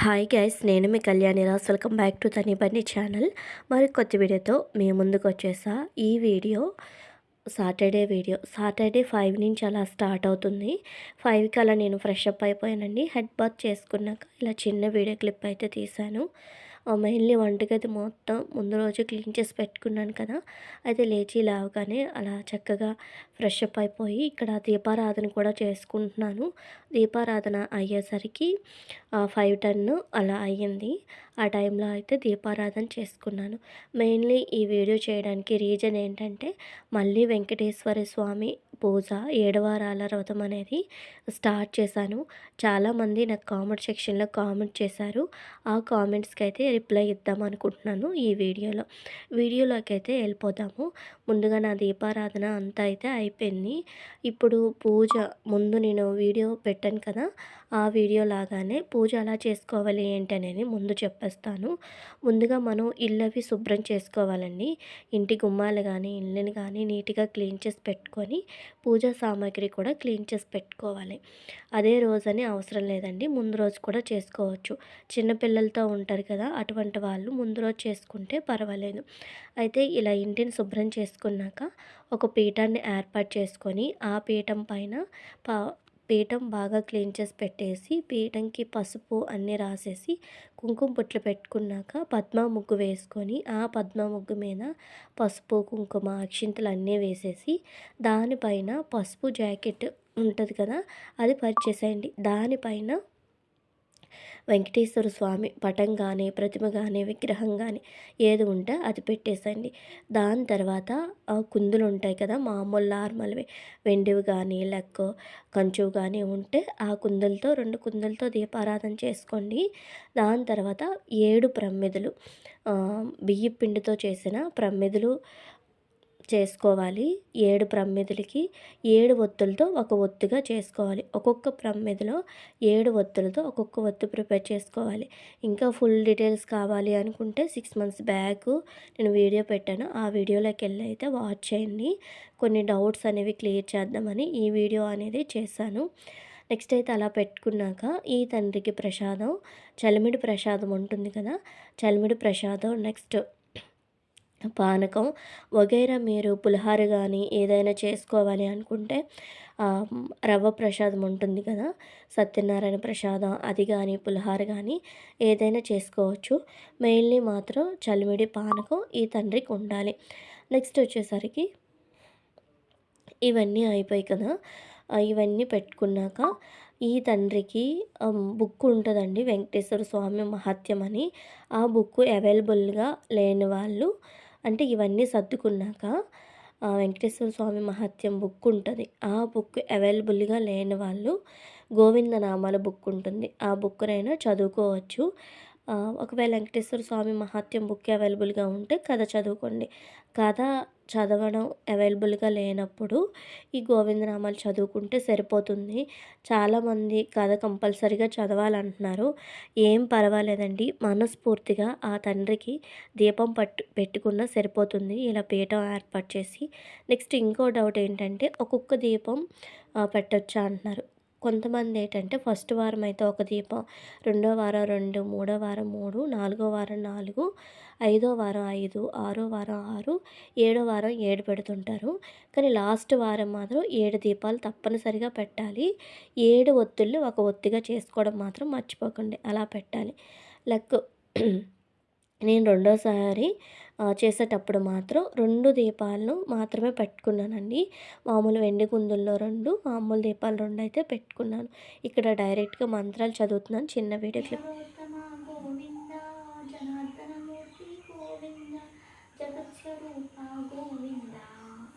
Hi guys నేను మీ Kalyani Ross welcome back to Thani Bunny channel మరి కొత్త వీడియోతో మీ ముందుకు వచ్చేసా ఈ video Saturday video Saturday five నుంచి అలా స్టార్ట్ అవుతుంది. ఫైవ్కి అలా నేను ఫ్రెష్ అప్ అయిపోయానండి. హెడ్ బాత్ చేసుకున్నాక ఇలా చిన్న వీడియో క్లిప్ అయితే తీశాను. మెయిన్లీ వంటగది మొత్తం ముందు రోజు క్లీన్ చేసి పెట్టుకున్నాను కదా. అయితే లేచి లేవగానే అలా చక్కగా ఫ్రెష్ అప్ అయిపోయి ఇక్కడ దీపారాధన కూడా చేసుకుంటున్నాను. దీపారాధన అయ్యేసరికి ఫైవ్ టెన్ అలా అయ్యింది. ఆ టైంలో అయితే దీపారాధన చేసుకున్నాను. మెయిన్లీ ఈ వీడియో చేయడానికి రీజన్ ఏంటంటే మళ్ళీ వెంకటేశ్వర స్వామి పూజ ఏడవారాల వ్రతం అనేది స్టార్ట్ చేశాను. చాలామంది నాకు కామెంట్ సెక్షన్లో కామెంట్ చేశారు. ఆ కామెంట్స్కి అయితే రిప్లై ఇద్దాం అనుకుంటున్నాను ఈ వీడియోలో. వీడియోలోకి అయితే వెళ్ళిపోదాము. ముందుగా నా దీపారాధన అంతా అయితే అయిపోయింది. ఇప్పుడు పూజ ముందు నేను వీడియో పెట్టాను కదా ఆ వీడియో లాగానే పూజ ఎలా చేసుకోవాలి ఏంటి అనేది ముందు చెప్పేస్తాను. ముందుగా మనం ఇళ్ళవి శుభ్రం చేసుకోవాలండి. ఇంటి గుమ్మాలు కానీ ఇళ్ళని కానీ నీట్గా క్లీన్ చేసి పెట్టుకొని పూజా సామాగ్రి కూడా క్లీన్ చేసి పెట్టుకోవాలి. అదే రోజని అవసరం లేదండి. ముందు రోజు కూడా చేసుకోవచ్చు. చిన్నపిల్లలతో ఉంటారు కదా అటువంటి వాళ్ళు ముందు రోజు చేసుకుంటే పర్వాలేదు. అయితే ఇలా ఇంటిని శుభ్రం చేసుకున్నాక ఒక పీఠాన్ని ఏర్పాటు చేసుకొని ఆ పీఠం పైన పా పీఠం బాగా క్లీన్ చేసి పెట్టేసి పీఠంకి పసుపు అన్నీ రాసేసి కుంకుమ పుట్లు పెట్టుకున్నాక పద్మ ముగ్గు వేసుకొని ఆ పద్మ ముగ్గు మీద పసుపు కుంకుమ అక్షింతలు అన్నీ వేసేసి దానిపైన పసుపు జాకెట్ ఉంటుంది కదా అది పరిచేసేయండి దానిపైన వెంకటేశ్వర స్వామి పటం కానీ ప్రతిమ కానీ విగ్రహం కానీ ఏది ఉంటే అది పెట్టేసండి. దాని తర్వాత కుందులు ఉంటాయి కదా మామూలు నార్మల్వి. వెండివి కానీ లెక్క కంచువు కానీ ఉంటే ఆ కుందులతో రెండు కుందులతో దీపారాధన చేసుకోండి. దాని తర్వాత ఏడు ప్రమ్మిదులు బియ్య పిండితో చేసిన ప్రమ్మిదులు చేసుకోవాలి. ఏడు ప్రమ్మిదులకి ఏడు ఒత్తులతో ఒక ఒత్తుగా చేసుకోవాలి. ఒక్కొక్క ప్రమ్మిదిలో ఏడు ఒత్తులతో ఒక్కొక్క ఒత్తు ప్రిపేర్ చేసుకోవాలి. ఇంకా ఫుల్ డీటెయిల్స్ కావాలి అనుకుంటే సిక్స్ మంత్స్ బ్యాక్ నేను వీడియో పెట్టాను. ఆ వీడియోలోకి వెళ్ళి అయితే వాచ్ చేయండి. కొన్ని డౌట్స్ అనేవి క్లియర్ చేద్దామని ఈ వీడియో అనేది చేశాను. నెక్స్ట్ అయితే అలా పెట్టుకున్నాక ఈ తండ్రికి ప్రసాదం చలిమిడి ప్రసాదం ఉంటుంది కదా చలిమిడి ప్రసాదం నెక్స్ట్ పానకం వగైరా మీరు పులిహార కానీ ఏదైనా చేసుకోవాలి అనుకుంటే రవ్వ ప్రసాదం ఉంటుంది కదా సత్యనారాయణ ప్రసాదం అది కానీ పులిహార కానీ ఏదైనా చేసుకోవచ్చు. మెయిన్లీ మాత్రం చలిమిడి పానకం ఈ తండ్రికి ఉండాలి. నెక్స్ట్ వచ్చేసరికి ఇవన్నీ అయిపోయి కదా ఇవన్నీ పెట్టుకున్నాక ఈ తండ్రికి బుక్ ఉంటుందండి వెంకటేశ్వర స్వామి మహత్యం అని. ఆ బుక్ అవైలబుల్గా లేని వాళ్ళు అంటే ఇవన్నీ సర్దుకున్నాక వెంకటేశ్వర స్వామి మహత్యం బుక్ ఉంటుంది. ఆ బుక్ అవైలబుల్గా లేని వాళ్ళు గోవిందనామాల బుక్ ఉంటుంది. ఆ బుక్నైనా చదువుకోవచ్చు. ఒకవేళ వెంకటేశ్వర స్వామి మహాత్యం బుక్ అవైలబుల్గా ఉంటే కథ చదువుకోండి. కథ చదవడం అవైలబుల్గా లేనప్పుడు ఈ గోవిందనామాలు చదువుకుంటే సరిపోతుంది. చాలామంది కథ కంపల్సరీగా చదవాలంటున్నారు. ఏం పర్వాలేదండి మనస్ఫూర్తిగా ఆ తండ్రికి దీపం పట్టు పెట్టుకున్నా సరిపోతుంది. ఇలా పీఠం ఏర్పాటు చేసి నెక్స్ట్ ఇంకో డౌట్ ఏంటంటే ఒక్కొక్క దీపం పెట్టొచ్చా అంటున్నారు. కొంతమంది ఏంటంటే ఫస్ట్ వారం అయితే ఒక దీపం రెండో వారం రెండు మూడో వారం మూడు నాలుగో వారం నాలుగు ఐదో వారం ఐదు ఆరో వారం ఆరు ఏడో వారం ఏడు పెడుతుంటారు. కానీ లాస్ట్ వారం మాత్రం ఏడు దీపాలు తప్పనిసరిగా పెట్టాలి. ఏడు ఒత్తుళ్ళు ఒక ఒత్తిగా చేసుకోవడం మాత్రం మర్చిపోకండి. అలా పెట్టాలి. లక్ నేను రెండోసారి చేసేటప్పుడు మాత్రం రెండు దీపాలను మాత్రమే పెట్టుకున్నానండి. మామూలు వెండి కుందుల్లో రెండు మామూలు దీపాలు రెండు అయితే పెట్టుకున్నాను. ఇక్కడ డైరెక్ట్గా మంత్రాలు చదువుతున్నాను చిన్న వీడియో క్లిప్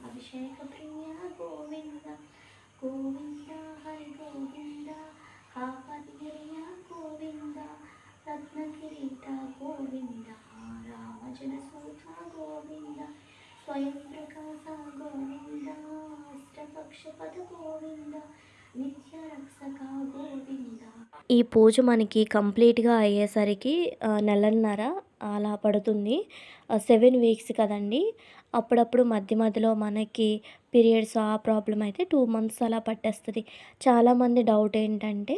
అభిషేక ప్రియ గోవింద గోవింద హరి గోవింద గోవింద రత్నకిరీట గోవింద రామజనసూత గోవింద స్వయం ప్రకాశ గోవింద గోవింద ఈ పూజ మనకి కంప్లీట్గా అయ్యేసరికి నెలన్నర అలా పడుతుంది. సెవెన్ వీక్స్ కదండి. అప్పుడప్పుడు మధ్య మధ్యలో మనకి పీరియడ్స్ ఆ ప్రాబ్లం అయితే టూ మంత్స్ అలా పట్టేస్తుంది. చాలామంది డౌట్ ఏంటంటే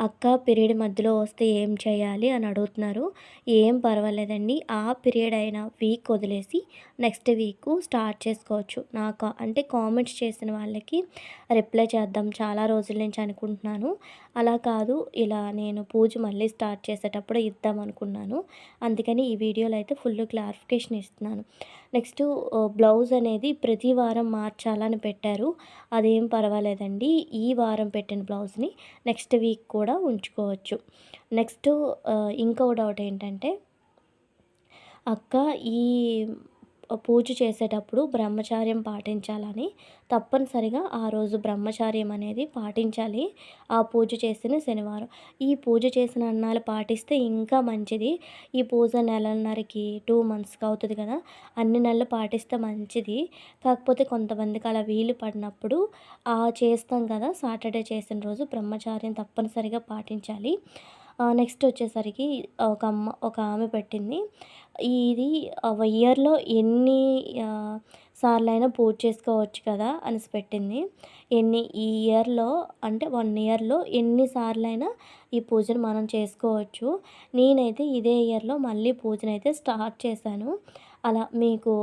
అక్క పీరియడ్ మధ్యలో వస్తే ఏం చేయాలి? అని అడుగుతున్నారు. ఏం పర్వాలేదండి. ఆ పీరియడ్ అయిన వీక్ వదిలేసి నెక్స్ట్ వీక్ స్టార్ట్ చేసుకోవచ్చు. నాకు అంటే కామెంట్స్ చేసిన వాళ్ళకి రిప్లై చేద్దాం. చాలా రోజుల నుంచి అనుకుంటున్నాను. అలా కాదు. ఇలా నేను పూజ మళ్ళీ స్టార్ట్ చేసేటప్పుడు ఇద్దాం అనుకున్నాను. అందుకని ఈ వీడియోలో అయితే ఫుల్ క్లారిఫికేషన్ ఇస్తున్నాను. నెక్స్ట్ బ్లౌజ్ అనేది ప్రతి వారం మార్చాలని పెట్టారు. అదేం పర్వాలేదండి. ఈ వారం పెట్టిన బ్లౌజ్ని నెక్స్ట్ వీక్ కూడా ఉంచుకోవచ్చు. నెక్స్ట్ ఇంకో డౌట్ ఏంటంటే అక్క ఈ పూజ చేసేటప్పుడు బ్రహ్మచార్యం పాటించాలని తప్పనిసరిగా ఆ రోజు బ్రహ్మచార్యం అనేది పాటించాలి. ఆ పూజ చేసిన శనివారం. ఈ పూజ చేసిన అన్నాలు పాటిస్తే ఇంకా మంచిది. ఈ పూజ నెలన్నరకి టూ మంత్స్కి అవుతుంది కదా అన్ని నెలలు పాటిస్తే మంచిది. కాకపోతే కొంతమందికి అలా వీలు పడినప్పుడు ఆ చేస్తాం కదా సాటర్డే చేసిన రోజు బ్రహ్మచార్యం తప్పనిసరిగా పాటించాలి. నెక్స్ట్ వచ్చేసరికి ఒక అమ్మ ఒక ఆమె పెట్టింది. ఇది ఒక ఇయర్లో ఎన్ని సార్లైనా పూజ చేసుకోవచ్చు కదా అనేసి పెట్టింది. ఎన్ని ఈ ఇయర్లో అంటే వన్ ఇయర్లో ఎన్ని సార్లైనా ఈ పూజను మనం చేసుకోవచ్చు. నేనైతే ఇదే ఇయర్లో మళ్ళీ పూజనైతే స్టార్ట్ చేశాను. అలా మీకు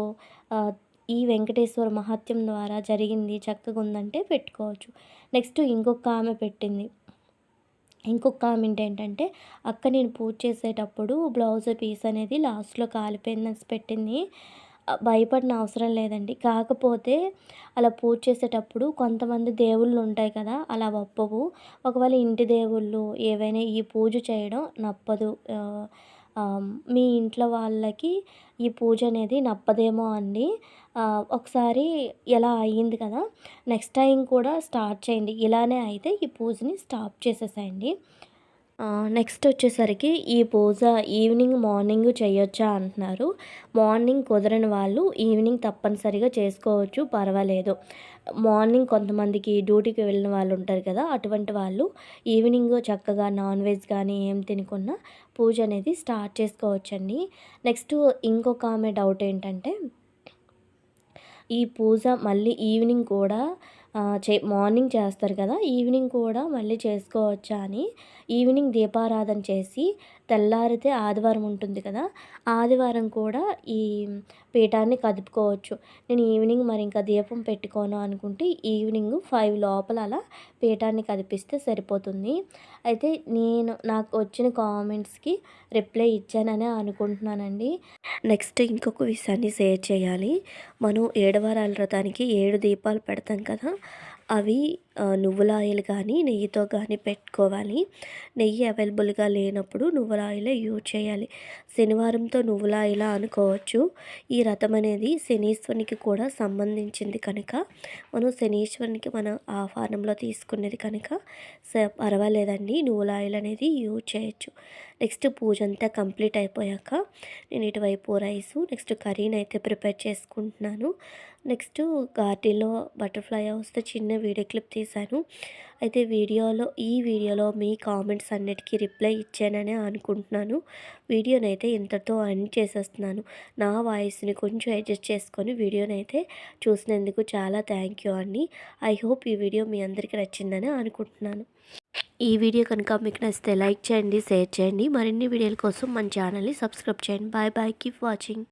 ఈ వెంకటేశ్వర మహత్యం ద్వారా జరిగింది చక్కగా ఉందంటే పెట్టుకోవచ్చు. నెక్స్ట్ ఇంకొక ఆమె పెట్టింది. ఇంకొక కామెంట్ ఏంటంటే అక్క నేను పూజ చేసేటప్పుడు బ్లౌజ్ పీస్ అనేది లాస్ట్లో కాలిపోయిందని పెట్టింది. భయపడిన అవసరం లేదండి. కాకపోతే అలా పూజ చేసేటప్పుడు కొంతమంది దేవుళ్ళు ఉంటాయి కదా అలా ఒప్పవు. ఒకవేళ ఇంటి దేవుళ్ళు ఏవైనా ఈ పూజ చేయడం నప్పదు. మీ ఇంట్లో వాళ్ళకి ఈ పూజ అనేది నప్పదేమో అండి. ఒకసారి ఇలా అయ్యింది కదా నెక్స్ట్ టైం కూడా స్టార్ట్ చేయండి. ఇలానే అయితే ఈ పూజని స్టాప్ చేసేసేయండి. నెక్స్ట్ వచ్చేసరికి ఈ పూజ ఈవినింగ్ మార్నింగ్ చేయొచ్చా అంటున్నారు. మార్నింగ్ కుదరని వాళ్ళు ఈవినింగ్ తప్పనిసరిగా చేసుకోవచ్చు పర్వాలేదు. మార్నింగ్ కొంతమందికి డ్యూటీకి వెళ్ళిన వాళ్ళు ఉంటారు కదా అటువంటి వాళ్ళు ఈవినింగ్ చక్కగా నాన్ వెజ్ కానీ ఏం తినకుండా పూజ అనేది స్టార్ట్ చేసుకోవచ్చండి. నెక్స్ట్ ఇంకొక ఆమె డౌట్ ఏంటంటే ఈ పూజ మళ్ళీ ఈవినింగ్ కూడా చే మార్నింగ్ చేస్తారు కదా ఈవినింగ్ కూడా మళ్ళీ చేసుకోవచ్చా అని ఈవినింగ్ దీపారాధన చేసి తెల్లారితే ఆదివారం ఉంటుంది కదా ఆదివారం కూడా ఈ పీఠాన్ని కదుపుకోవచ్చు. నేను ఈవినింగ్ మరి ఇంకా దీపం పెట్టుకోను అనుకుంటే ఈవినింగ్ ఫైవ్ లోపల అలా పీఠాన్ని కదిపిస్తే సరిపోతుంది. అయితే నేను నాకు వచ్చిన కామెంట్స్కి రిప్లై ఇచ్చానని అనుకుంటున్నానండి. నెక్స్ట్ ఇంకొక విషయాన్ని షేర్ చేయాలి. మనం ఏడవారాల వ్రతానికి ఏడు దీపాలు పెడతాం కదా అవి నువ్వుల ఆయిల్ కానీ నెయ్యితో కానీ పెట్టుకోవాలి. నెయ్యి అవైలబుల్గా లేనప్పుడు నువ్వుల ఆయిలే యూజ్ చేయాలి. శనివారంతో నువ్వుల ఆయిల్ అనుకోవచ్చు. ఈ రథం అనేది శనీశ్వరునికి కూడా సంబంధించింది కనుక మనం శనీశ్వరునికి మన ఆహ్వానంలో తీసుకునేది కనుక పర్వాలేదండి. నువ్వుల ఆయిల్ అనేది యూజ్ చేయొచ్చు. నెక్స్ట్ పూజ అంతా కంప్లీట్ అయిపోయాక నేను ఇటువైపు రైస్ నెక్స్ట్ కర్రీని అయితే ప్రిపేర్ చేసుకుంటున్నాను. నెక్స్ట్ గార్డెన్లో బటర్ఫ్లై హౌస్తో చిన్న వీడియో క్లిప్ చేశాను. అయితే వీడియోలో ఈ వీడియోలో మీ కామెంట్స్ అన్నిటికీ రిప్లై ఇచ్చానని అనుకుంటున్నాను. వీడియోని అయితే ఇంతటితో ఎండ్ చేసేస్తున్నాను. నా వాయిస్ని కొంచెం అడ్జస్ట్ చేసుకొని వీడియోని అయితే చూసినందుకు చాలా థ్యాంక్ యూ అండి. ఐ హోప్ ఈ వీడియో మీ అందరికీ నచ్చిందని అనుకుంటున్నాను. ఈ వీడియో కనుక మీకు నచ్చితే లైక్ చేయండి షేర్ చేయండి. మరిన్ని వీడియోల కోసం మన ఛానల్ని సబ్స్క్రైబ్ చేయండి. Bye bye. Keep watching.